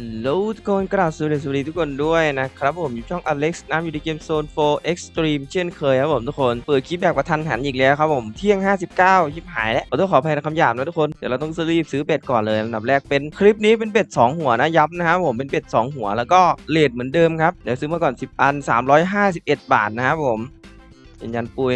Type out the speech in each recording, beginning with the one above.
ฮัลโหลทุกคนกราบสวัสดีสวัสดีทุกคนด้วยนะครับผมอยู่ช่อง Alex น้ำอยู่ในเกมโซน4 Extreme เช่นเคยครับผมทุกคนเปิดคลิปแบบกระทันหันอีกแล้วครับผมเที่ยง 59ยิบหายแล้วขอโทษขออภัยในคำหยาบนะทุกคนเดี๋ยวเราต้องรีบซื้อเป็ดก่อนเลยอันดับแรกเป็นคลิปนี้เป็นเป็ด 2 หัวนะย้ำนะครับผมเป็นเป็ด 2 หัวแล้วก็เลทเหมือนเดิมครับเดี๋ยวซื้อมาก่อน 10 อัน 351 บาทนะครับผมยืนยันปุย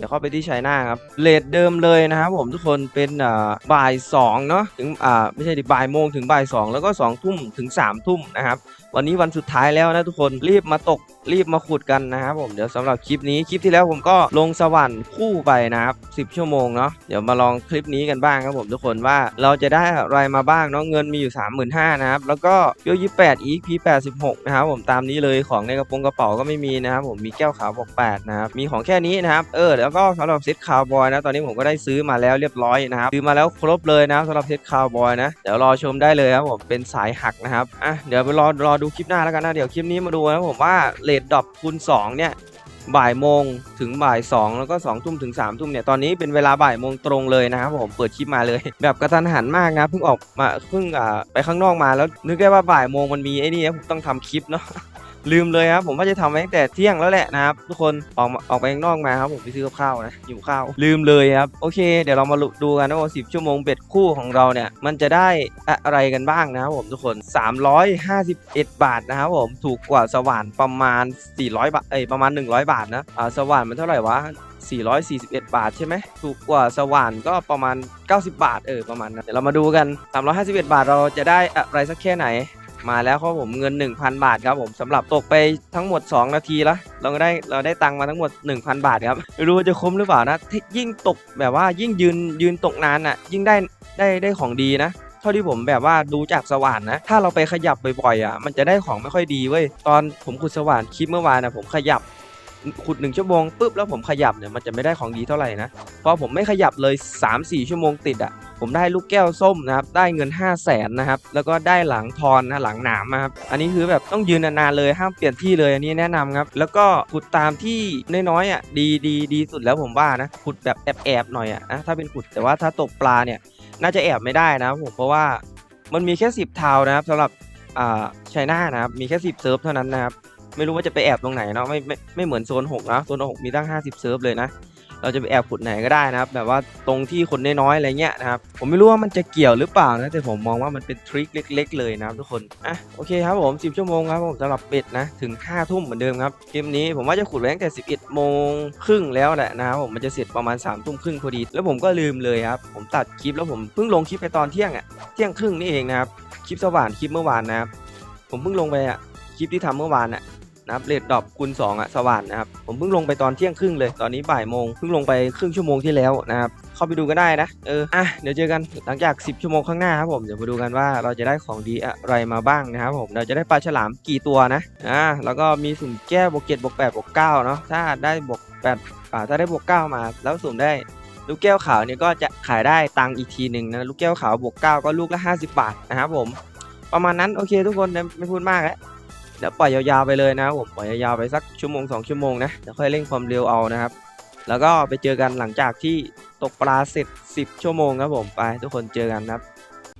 ดี๋ยวเข้าไปที่ชัยนาครับเลทเดิมเลยนะครับผมทุกคนเป็นอ่าบ่ายสองเนาะถึงอ่าไม่ใช่ดิบ่ายโมงถึงบ่ายสองแล้วก็สองทุ่มถึงสามทุ่มนะครับวันนี้วันสุดท้ายแล้วนะทุกคนรีบมาตกรีบมาขุดกันนะครับผมเดี๋ยวสำหรับคลิปนี้คลิปที่แล้วผมก็ลงสวรรค์คู่ไปนะครับ10 ชั่วโมงเนาะเดี๋ยวมาลองคลิปนี้กันบ้างครับผมทุกคนว่าเราจะได้อะไรมาบ้างเนาะเงินมีอยู่ 35,000นะครับแล้วก็เปียว28 EP 86นะครับผมตามนี้เลยของในกระโปรงกระเป๋าก็ไม่มีนะครับผมมีแก้วขาวบอก8นะครับมีของแค่นี้นะครับเออแล้วก็สำหรับเซตคาวบอยนะตอนนี้ผมก็ได้ซื้อมาแล้วเรียบร้อยนะครับซื้อมาแล้วครบเลยนะสำหรับเซตคาวบอยนะเดี๋ยวรอชมได้เลยครับผมเป็นสายหักนะครับอะเดี๋ยวไปรอรอดูคลิปหน้าแล้วกันนะเดี๋ยวคลิปนี้มาดูนะผมว่าเลดดอปคูณ2เนี่ยบ่ายโมงถึงบ่ายสองแล้วก็สองทุ่มถึงสามทุ่มเนี่ยตอนนี้เป็นเวลาบ่ายโมงตรงเลยนะครับผมเปิดคลิปมาเลย แบบกระทันหันมากนะเพิ่งออกมาเพิ่งอ่าไปข้างนอกมาแล้วนึกได้ว่าบ่ายโมงมันมีไอ้นี่ผมต้องทำคลิปเนาะ ลืมเลยครับผมว่าจะทำไว้ตั้งแต่เที่ยงแล้วแหละนะครับทุกคนออกมาออกไปข้างนอกมาครับผมไปซื้อกับข้าวนะหิวข้าวลืมเลยครับโอเค เดี๋ยวเรามาดูกันนะว่าสิบชั่วโมงเบ็ดคู่ของเราเนี่ยมันจะได้อะไรกันบ้างนะครับผมทุกคน 351 บาทนะครับผมถูกกว่าสว่านประมาณ 400 บาทเอ้ยประมาณ 100 บาทนะอ่าสว่านมันเท่าไหร่วะ441 บาทใช่ไหมถูกกว่าสว่านก็ประมาณ 90 บาทเออประมาณนั้นเดี๋ยวเรามาดูกัน 351 บาทเราจะได้อะไรสักแค่ไหน มาแล้วครับผมเงิน 1,000 บาทครับผมสำหรับตกไปทั้งหมด 2 นาทีแล้วเราได้เราได้ตังค์มาทั้งหมด 1,000 บาทครับไม่รู้ว่าจะคุ้มหรือเปล่านะยิ่งตกแบบว่ายิ่งยืนยืนตกนานอะ ยิ่งได้ได้ได้ของดีนะเท่าที่ผมแบบว่าดูจากสว่านนะ ถ้าเราไปขยับบ่อยๆอะมันจะได้ของไม่ค่อยดีเว้ยตอนผมขุดสว่านคลิปเมื่อวานนะผมขยับ ขุดหนึ่งชั่วโมงปุ๊บแล้วผมขยับเนี่ยมันจะไม่ได้ของดีเท่าไหร่นะพอผมไม่ขยับเลย 3-4 ชั่วโมงติดอะผมได้ลูกแก้วส้มนะครับ ได้เงิน 5 0 0แสนนะครับ แล้วก็ได้หลังทอนนะหลังหนามนะครับ อันนี้คือแบบต้องยืนนานๆเลยห้ามเปลี่ยนที่เลยอันนี้แนะนำครับ แล้วก็ขุดตามที่น้อยๆอะดีดีดีสุดแล้วผมว่านะขุดแบบแอบๆหน่อยอะนะถ้าเป็นขุดแต่ว่าถ้าตกปลาเนี่ย น่าจะแอบไม่ได้นะผมเพราะว่ามันมีแค่ 10ทาวนะครับสำหรับอ่าไชน่านะครับมีแค่ 10เซิร์ฟเท่านั้นนะครับ ไม่รู้ว่าจะไปแอบตรงไหนเนาะไม่ไม่ไม่เหมือนโซน6นะโซน6มีตั้ง 50 เซิร์ฟเลยนะ เราจะไปแอบขุดไหนก็ได้นะครับแบบว่าตรงที่คนน้อยๆอะไรเงี้ยนะครับผมไม่รู้ว่ามันจะเกี่ยวหรือเปล่านะแต่ผมมองว่ามันเป็นทริคเล็ก ๆ เลยนะครับทุกคนอะโอเคครับผม 10 ชั่วโมงครับผมสำหรับเป็ดนะถึง5ทุ่มเหมือนเดิมครับเกมนี้ผมว่าจะขุดไว้ตั้งแต่ 11 โมงครึ่งแล้วแหละนะครับผมมันจะเสร็จประมาณ3ทุ่มครึ่งพอดี แล้วผมก็ลืมเลยครับผมตัดคลิปแล้วผมเพิ่งลงคลิปไปตอนเที่ยงอะเที่ยงครึ่งนี่เองนะครับคลิปสว่านคลิปเมื่อวานนะครับผมเพิ่งลงไปอะคลิปที่ทำเมื่อวานอะ นะครับเลดดอปคูณ2อะสว่านนะครับผมเพิ่งลงไปตอนเที่ยงครึ่งเลยตอนนี้บ่ายโมงเพิ่งลงไปครึ่งชั่วโมงที่แล้วนะครับเข้าไปดูก็ได้นะเอออะเดี๋ยวเจอกันหลังจาก 10 ชั่วโมงข้างหน้าครับผมเดี๋ยวมาดูกันว่าเราจะได้ของดีอะไรมาบ้างนะครับผมเราจะได้ปลาฉลามกี่ตัวนะอ่าแล้วก็มีสุ่มแก้บวกเจ็ดบวกแปดบวกเก้าเนาะถ้าได้บวกแปดอ่าถ้าได้บวกเก้ามาแล้วสุ่มได้ลูกแก้วขาวเนี่ยก็จะขายได้ตังอีกทีหนึ่งนะลูกแก้วขาวบวกเก้าก็ลูกละ 50 บาทนะครับผมประมาณนั้นโอเคทุกคนไม่พูดมากแล้ว เดี๋ยวปล่อยยาวๆไปเลยนะผมปล่อยยาวๆไปสักชั่วโมง2ชั่วโมงนะเดี๋ยวค่อยเร่งความเร็วเอานะครับ แล้วก็ไปเจอกันหลังจากที่ตกปลาเสร็จ 10 ชั่วโมงครับผมไปทุกคนเจอกันนะครับ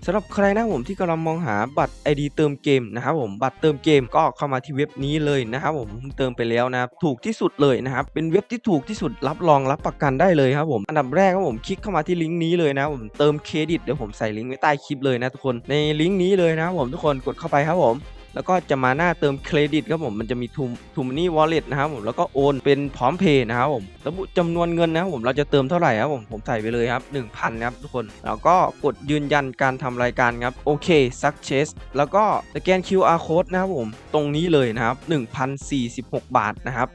สำหรับใครนะผมที่กำลังมองหาบัตร ID เติมเกมนะครับผมบัตรเติมเกมก็เข้ามาที่เว็บนี้เลยนะครับผมเติมไปแล้วนะครับถูกที่สุดเลยนะครับเป็นเว็บที่ถูกที่สุดรับรองรับประกันได้เลยครับผมอันดับแรกครับผมคลิกเข้ามาที่ลิงก์นี้เลยนะผมเติมเครดิตเดี๋ยวผมใส่ลิงก์ไว้ใต้คลิปเลยนะทุกคนในลิงก์นี้เลยนะครับผมทุกคนกดเข้าไปครับผม แล้วก็จะมาหน้าเติมเครดิตครับผมมันจะมีทูทูมนี่วอลเล็ตนะครับผมแล้วก็โอนเป็นพร้อมเพย์นะครับผมระบุจำนวนเงินนะครับผมเราจะเติมเท่าไหร่ครับผมผมใส่ไปเลยครับ1,000ครับทุกคนแล้วก็กดยืนยันการทำรายการครับโอเคซักเชสแล้วก็สแกน QR code นะครับผมตรงนี้เลยนะครับ1,046 บาทนะครับ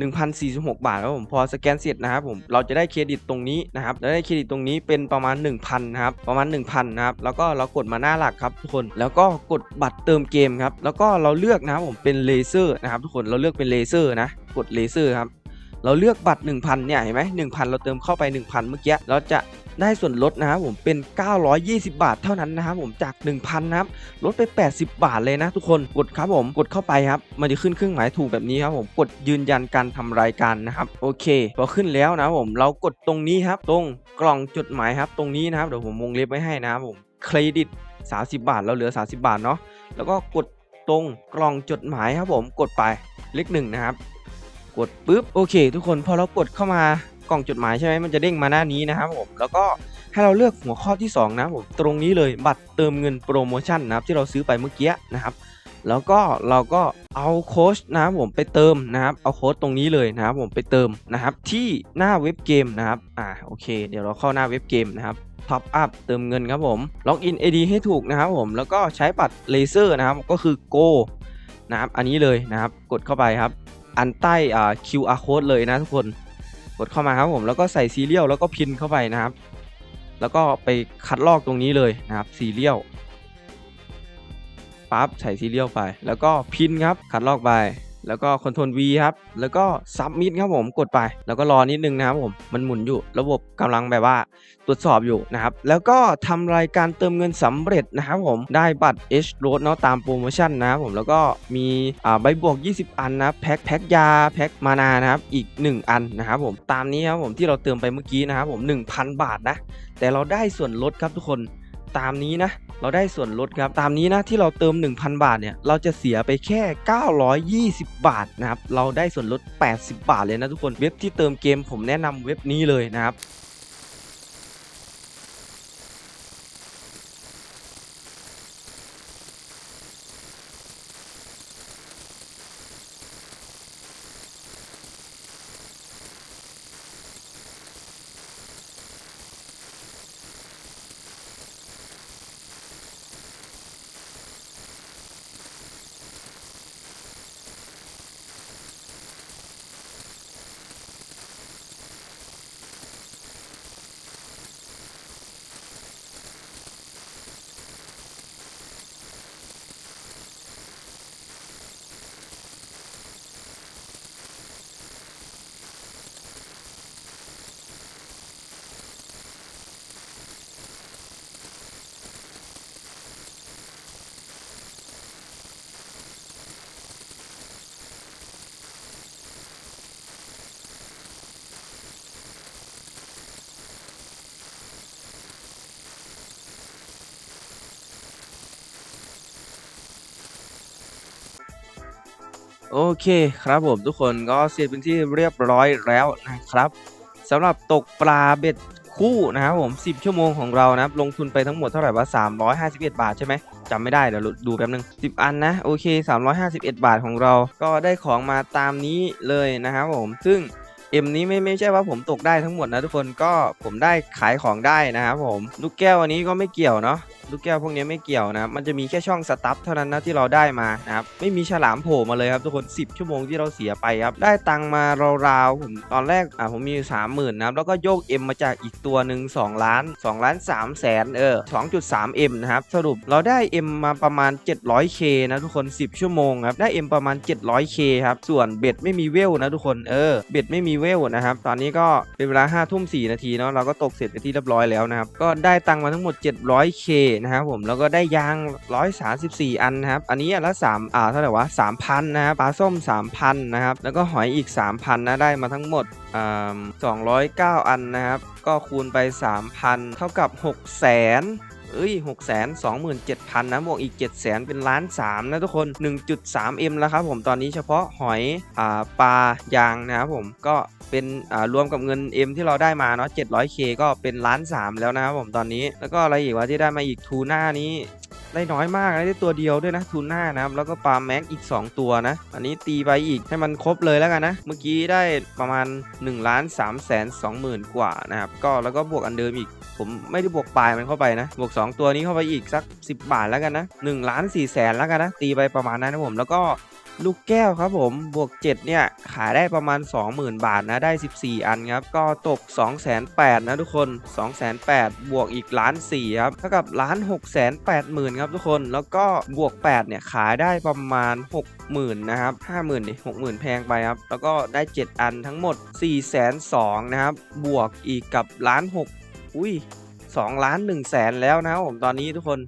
1,046 บาทครับผมพอสแกนเสร็จนะครับผมเราจะได้เครดิตตรงนี้นะครับแล้วได้เครดิตตรงนี้เป็นประมาณ 1,000นะครับประมาณ 1,000นะครับแล้วก็เรากดมาหน้าหลักครับทุกคนแล้วก็กดบัตรเติมเกมครับแล้วก็เราเลือกนะครับผมเป็นเลเซอร์นะครับทุกคนเราเลือกเป็นเลเซอร์นะกดเลเซอร์ครับเราเลือกบัตร 1,000เนี่ยเห็นไหม1,000เราเติมเข้าไป 1,000 เมื่อกี้เราจะ ได้ส่วนลดนะครับผมเป็น 920 บาทเท่านั้นนะครับผมจาก 1,000นะครับลดไป 80 บาทเลยนะทุกคนกดครับผมกดเข้าไปครับมันจะขึ้นเครื่องหมายถูกแบบนี้ครับผมกดยืนยันการทำรายการนะครับโอเคพอขึ้นแล้วนะครับผมเรากดตรงนี้ครับตรงกล่องจดหมายครับตรงนี้นะครับเดี๋ยวผมวงเล็บไว้ให้นะครับผมเครดิต 30 บาทเราเหลือ 30 บาทเนาะแล้วก็กดตรงกล่องจดหมายครับผมกดไปเลขหนึ่งนะครับกดปุ๊บโอเค ทุกคนพอเรากดเข้ามา ล่องจดหมายใช่ไหมมันจะเด้งมาหน้านี้นะครับผมแล้วก็ให้เราเลือกหัวข้อที่2นะผมตรงนี้เลยบัตรเติมเงินโปรโมชั่นนะครับที่เราซื้อไปเมื่อกี้นะครับแล้วก็เราก็เอาโค้ชนะครับผมไปเติมนะครับเอาโค้ดตรงนี้เลยนะครับผมไปเติมนะครับที่หน้าเว็บเกมนะครับอ่าโอเค เดี๋ยวเราเข้าหน้าเว็บเกมนะครับท็อปอัพเติมเงินครับผมล็อกอิน ID ให้ถูกนะครับผมแล้วก็ใช้บัตรเลเซอร์นะครับก็คือ Go นะครับอันนี้เลยนะครับกดเข้าไปครับ อันใต้อ่า QR code เลยนะทุกคน ดเข้ามาครับผมแล้วก็ใส่ซีเรียลแล้วก็พินเข้าไปนะครับ แล้วก็ไปคัดลอกตรงนี้เลยนะครับซีเรียลปั๊บใส่ซีเรียลไป แล้วก็พินครับคัดลอกไป แล้วก็คอนโทรล V ครับ แล้วก็ซับมิดครับผมกดไป แล้วก็รอนิดนึงนะครับผม มันหมุนอยู่ ระบบกำลังแบบว่าตรวจสอบอยู่นะครับ แล้วก็ทำรายการเติมเงินสำเร็จนะครับผม ได้บัตร H Road เนาะตามโปรโมชั่นนะครับผม แล้วก็มีอ่าใบบวก 20 อันนะแพ็คแพ็คยาแพ็คมานานะครับ อีก 1 อันนะครับผม ตามนี้ครับผมที่เราเติมไปเมื่อกี้นะครับผม 1,000 บาทนะ แต่เราได้ส่วนลดครับทุกคน ตามนี้นะ เราได้ส่วนลดครับ ตามนี้นะที่เราเติม 1,000 บาทเนี่ย เราจะเสียไปแค่ 920 บาทนะครับ เราได้ส่วนลด 80 บาทเลยนะทุกคน เว็บที่เติมเกมผมแนะนำเว็บนี้เลยนะครับ โอเคครับผมทุกคนก็เสร็จเป็นที่เรียบร้อยแล้วนะครับสำหรับตกปลาเบ็ดคู่นะครับผม 10 ชั่วโมงของเรานะลงทุนไปทั้งหมดเท่าไหร่วะ351 บาทใช่ไหมจำไม่ได้เดี๋ยวดูแป๊บนึง 10 อันนะโอเค 351 บาทของเราก็ได้ของมาตามนี้เลยนะครับผม ซึ่งเอ็มนี้ไม่ไม่ใช่ว่าผมตกได้ทั้งหมดนะทุกคนก็ผมได้ขายของได้นะครับผม ลูกแก้วอันนี้ก็ไม่เกี่ยวเนาะ ลูกแก้วพวกนี้ไม่เกี่ยวนะครับมันจะมีแค่ช่องสตั๊ฟเท่านั้นนะที่เราได้มานะครับไม่มีฉลามโผล่มาเลยครับทุกคน 10 ชั่วโมงที่เราเสียไปครับได้ตังมาราวๆผมตอนแรกอะผมมีสามหมื่นนะครับแล้วก็โยก M มาจากอีกตัวหนึ่ง2ล้าน2ล้าน3แสนเออ2.3 M นะครับสรุปเราได้ M มาประมาณ 700K นะทุกคน 10 ชั่วโมงครับได้ M ประมาณ 700K ครับส่วนเบ็ดไม่มีเวลนะทุกคนเออเบ็ดไม่มีเวลนะครับตอนนี้ก็เป็นเวลา5ทุ่ม4นาทีเนาะเราก็ตกเสร็จไปที่เรียบร้อยแล้วนะครับก็ได้ตังมาทั้งหมด 700K นะครับผมแล้วก็ได้ยาง 134 อันนะครับ อันนี้อันละ3อ่าเท่าไหร่วะ3,000นะครับปลาส้ม 3,000นะครับแล้วก็หอยอีก 3,000นะได้มาทั้งหมดอ่า209 อันนะครับ ก็คูณไป 3,000 เท่ากับ 6 0 0 0 0 เอ้ย6 2 7 0 0 0นะบวกอีก 7 0 0 0 0เป็นล้าน3นะทุกคน 1.3M แล้วครับผมตอนนี้เฉพาะหอยอ่าปลายางนะครับผมก็เป็นอ่ารวมกับเงิน M ที่เราได้มาเนาะ 700K ก็เป็นล้าน3แล้วนะครับผมตอนนี้แล้วก็อะไรอีกวะที่ได้มาอีกทูน่านี้ได้น้อยมากนะได้ตัวเดียวด้วยนะทูน่านะครับแล้วก็ปลาแม็กอีก 2 ตัวนะ อันนี้ตีไปอีกให้มันครบเลยแล้วกันนะ เมื่อกี้ได้ประมาณ1ล้าน3แสน2หมื่นกว่านะครับก็แล้วก็บวกอันเดิมอีก ผมไม่ได้บวกปลายมันเข้าไปนะ บวก 2 ตัวนี้เข้าไปอีกสัก 10 บาทแล้วกันนะ1ล้าน4แสนแล้วกันนะ ตีไปประมาณนั้นนะผมแล้วก็ลูกแก้วครับผมบวก 7 เนี่ย ขายได้ประมาณ 20,000 บาทนะ ได้ 14 อันครับ ก็ตก2 8 0 0 0นะทุกคน2 8 0 0บวกอีกล้าน4ครับเท่ากับล้าน6 8 0 0 0 0ครับทุกคนแล้วก็บวก 8 เนี่ย ขายได้ประมาณ 60,000นะครับ50,000ดิ60,000 แพงไปครับ แล้วก็ได้ 7 อันทั้งหมด4 2 0 0 0นะครับบวกอีกกับล้าน6 อุ้ยสองล้านหนึ่งแสนแล้วนะครับผมตอนนี้ทุกคน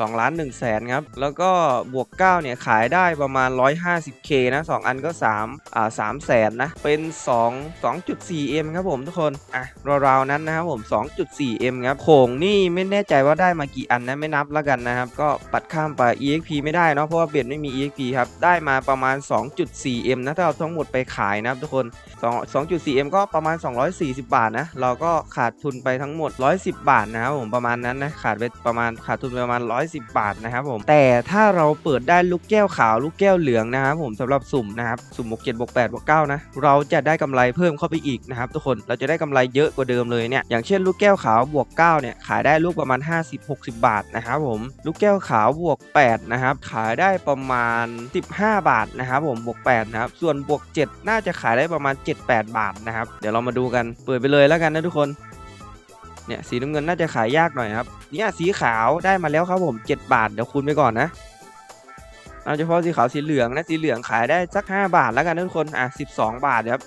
2ล้าน1แสนครับ แล้วก็บวก 9 เนี่ย ขายได้ประมาณ 150k นะ 2 อันก็3อ่า3แสนนะ เป็น 2 2.4m ครับผมทุกคน อะ ราวๆ นั้นนะครับผม 2.4m ครับโขงนี่ไม่แน่ใจว่าได้มากี่อันนะ ไม่นับแล้วกันนะครับ ก็ปัดข้ามไป exp ไม่ได้เนาะ เพราะว่าเบ็ดไม่มี exp ครับ ได้มาประมาณ 2.4m นะ ถ้าเอาทั้งหมดไปขายนะครับทุกคน 2 2.4m ก็ประมาณ 240 บาทนะ เราก็ขาดทุนไปทั้งหมด 110 บาทนะครับผม ประมาณนั้นนะ ขาดไปประมาณ ขาดทุนไปประมาณ110 บาทนะครับผมแต่ถ้าเราเปิดได้ลูกแก้วขาวลูกแก้วเหลืองนะครับผมสำหรับสุ่มนะครับสุ่มบวก7บวก8บวก9นะเราจะได้กำไรเพิ่มเข้าไปอีกนะครับทุกคนเราจะได้กำไรเยอะกว่าเดิมเลยเนี่ยอย่างเช่นลูกแก้วขาวบวก9เนี่ยขายได้ลูกประมาณ 50-60 บาทนะครับผมลูกแก้วขาวบวก8นะครับขายได้ประมาณ 15 บาทนะครับผมบวก8นะครับส่วนบวก 7 น่าจะขายได้ประมาณ 7-8 บาทนะครับเดี๋ยวเรามาดูกันเปิดไปเลยแล้วกันนะทุกคน เนี่ยสีน้ำเงินน่าจะขายยากหน่อยครับเนี่ยสีขาวได้มาแล้วครับผม 7 บาทเดี๋ยวคูณไปก่อนนะเอาเฉพาะสีขาวสีเหลืองนะสีเหลืองขายได้สัก 5 บาทแล้วกันทุกคนอะ12 บาทครับ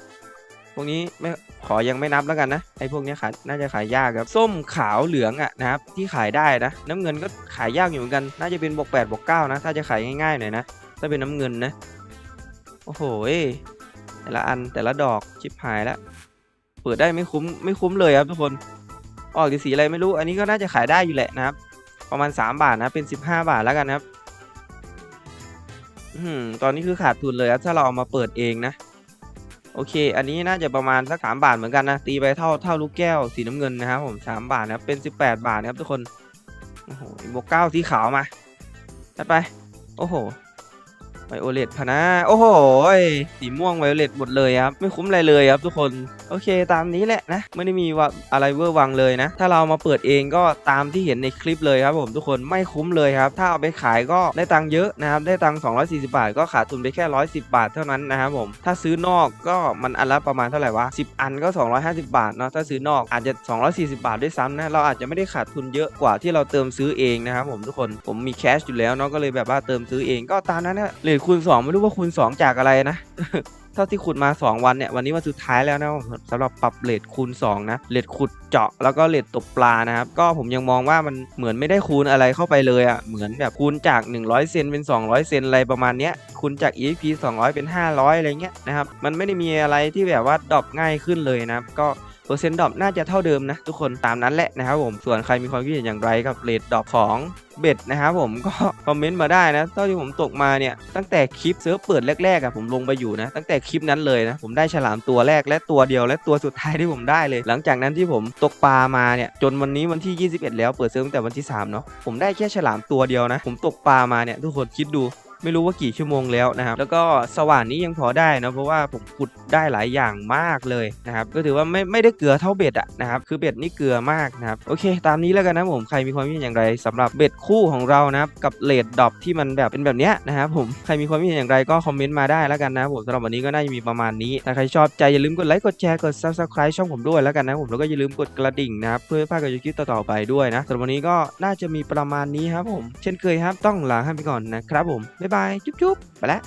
พวกนี้ไม่ขอยังไม่นับแล้วกันนะไอ้พวกนี้ขายน่าจะขายยากครับส้มขาวเหลืองอะนะครับที่ขายได้นะน้ำเงินก็ขายยากอยู่เหมือนกันน่าจะเป็นบวก8บวก9นะถ้าจะขายง่ายๆหน่อยนะถ้าเป็นน้ำเงินนะโอ้โหแต่ละอันแต่ละดอกชิบหายแล้วเปิดได้ไม่คุ้มไม่คุ้มเลยครับทุกคน ออกสีอะไรไม่รู้ อันนี้ก็น่าจะขายได้อยู่แหละนะครับ ประมาณ 3 บาทนะ เป็น 15 บาทแล้วกันนะครับอืมตอนนี้คือขาดทุนเลยครับถ้าเราเอามาเปิดเองนะ โอเค อันนี้น่าจะประมาณสัก3บาทเหมือนกันนะ ตีไปเท่าเท่าลูกแก้วสีน้ำเงินนะครับผม3บาทนะครับ เป็น 18 บาทนะครับทุกคน โอ้โหบวกเก้าสีขาวมาจัดไป โอ้โห ไวโอเลตพนะ โอ้โหสีม่วงไวโอเลตหมดเลยครับ ไม่คุ้มอะไรเลยครับทุกคน โอเคตามนี้แหละนะ ไม่ได้มีว่าอะไรเวอร์วังเลยนะ ถ้าเรามาเปิดเองก็ตามที่เห็นในคลิปเลยครับผมทุกคนไม่คุ้มเลยครับ ถ้าเอาไปขายก็ได้ตังค์เยอะนะครับ ได้ตังค์240 บาท ก็ขาดทุนไปแค่ 110 บาทเท่านั้นนะครับผม ถ้าซื้อนอกก็มันอันละประมาณเท่าไหร่วะ 10 อันก็ 250 บาทเนาะ ถ้าซื้อนอกอาจจะ 240 บาทด้วยซ้ำนะ เราอาจจะไม่ได้ขาดทุนเยอะกว่าที่เราเติมซื้อเองนะครับผมทุกคน ผมมีแคชอยู่แล้วเนาะ ก็เลยแบบว่าเติมซื้อเองก็ตามนั้นนะเลทคูณ2ไม่รู้ว่าคูณ2จากอะไรนะ เท่าที่ขุดมา 2 วันเนี่ย วันนี้วันสุดท้ายแล้วนะสำหรับปรับเลทคูณ 2 นะเลทขุดเจาะแล้วก็เลทตกปลานะครับ ก็ผมยังมองว่ามันเหมือนไม่ได้คูณอะไรเข้าไปเลยอะ่ะเหมือนแบบคูณจาก 100 เซนเป็น 200 เซนอะไรประมาณเนี้ยคูณจาก EXP 200 เป็น 500 อะไรเงี้ยนะครับมันไม่ได้มีอะไรที่แบบว่าดรอปง่ายขึ้นเลยนะครับก็ เปอร์เซ็นต์ดรอปน่าจะเท่าเดิมนะทุกคนตามนั้นแหละนะครับผมส่วนใครมีความคิดเห็นอย่างไรกับเลทดรอปของเบ็ดนะครับผมก็คอมเมนต์มาได้นะเท่าที่ผมตกมาเนี่ยตั้งแต่คลิปเซิร์ฟเปิดแรกๆอะผมลงไปอยู่นะตั้งแต่คลิปนั้นเลยนะผมได้ฉลามตัวแรกและตัวเดียวและตัวสุดท้ายที่ผมได้เลย หลังจากนั้นที่ผมตกปลามาเนี่ยจนวันนี้วันที่ 21 แล้วเปิดเซิร์ฟตั้งแต่วันที่3เนาะผมได้แค่ฉลามตัวเดียวนะ ผมตกปลามาเนี่ยทุกคนคิดดู ไม่รู้ว่ากี่ชั่วโมงแล้วนะครับ แล้วก็สว่านนี้ยังพอได้นะเพราะว่าผมขุดได้หลายอย่างมากเลยนะครับ ก็ถือว่าไม่ไม่ได้เกลือเท่าเบ็ดอะนะครับ คือเบ็ดนี่เกลือมากนะครับ โอเค ตามนี้แล้วกันนะผมใครมีความคิดเห็นอย่างไรสำหรับเบ็ดคู่ของเรานะครับกับเลดดอปที่มันแบบเป็นแบบเนี้ยนะครับผมใครมีความคิดเห็นอย่างไรก็คอมเมนต์มาได้แล้วกันนะผมสำหรับวันนี้ก็น่าจะมีประมาณนี้ถ้าใครชอบใจอย่าลืมกดไลค์กดแชร์กด subscribe ช่องผมด้วยแล้วกันนะผมแล้วก็อย่าลืมกดกระดิ่งนะครับเพื่อพลาดการคลิปต่อๆไปด้วยนะสำหรับวันนี้ก็น่าจะมีประมาณนี้ครับผม เช่นเคยครับต้องลาให้ไปก่อนนะครับผมบ๊ายบายจุ๊บๆไปแล้ว